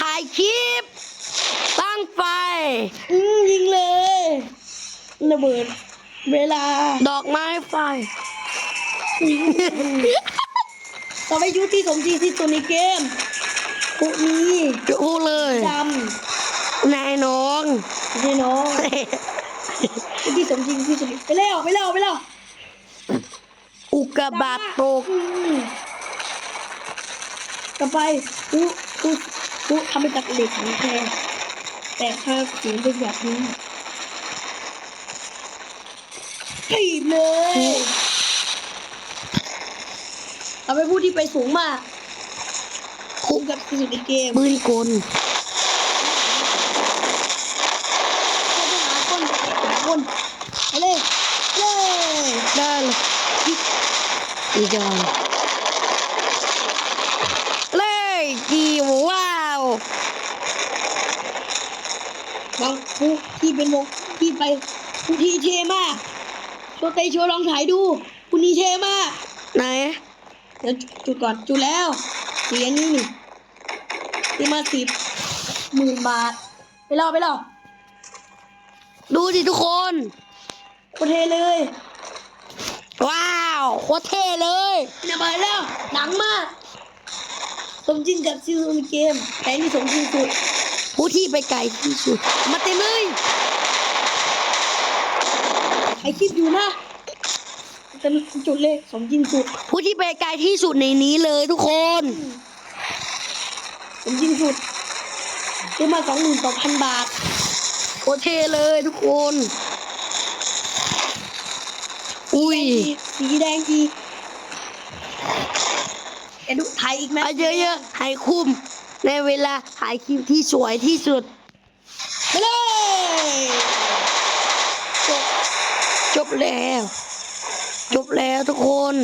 ถ่ายคลิป ตั้งไฟ อืมยิงเลยระเบิด เวลาดอกไม้ไฟ ต่อไปยุทธที่สมจริงที่สุดในเกมพวกนี้ดูเลยดนายน้องำนี่น้องยุทธที่สมจริงที่สุดไปแล้วไปแล้วไปแล้วอุกกาบาตตกอืมต่อไป กูกูกูทำเป็นจากเหล็กของแทนแต่ถ้าสีเป็นแบบนี้ถีบเลยเอาไปผู้ที่ไปสูงมากคุ้มกับที่สุดในเกมปืนกลหาคนหาคนไปเลยเลยได้เลยอีจอนเลยกีว้าว บางผู้ที่เป็นวงที่ไปผู้ที่เท่มากโชเตโชลองถ่ายดูผู้นี้เท่มากไหนเดี๋ยวจุดก่อนจุดแล้วเหรียญนี่นี่ที่มาสิบหมื่นบาท ไปเล่าไปเล่าดูดิทุกคนโคตรเทเลย ว้าวโคตรเท่เลยเนี่ยมาแล้วหนังมากสมจริงกับซีซูนเกมแต่นี่สมจริงสุด ผู้ที่ไปไกลที่สุด มาเต็มเลยใครคิดอยู่นะเป็นจุดเลยสมจริงสุด ผู้ที่ไปไกลที่สุดในนี้เลยทุกคนสมจริงสุดซื้อมาสองหมื่นสองพันบาทโคตรเท่เลยทุกคน อุ้ย สีแดงอีกแกดูไทยอีกไหมเอาเยอะๆให้คุ้ม ในเวลาถ่ายคลิปที่สวยที่สุดไปเลยจบแล้ว จบแล้วทุกคน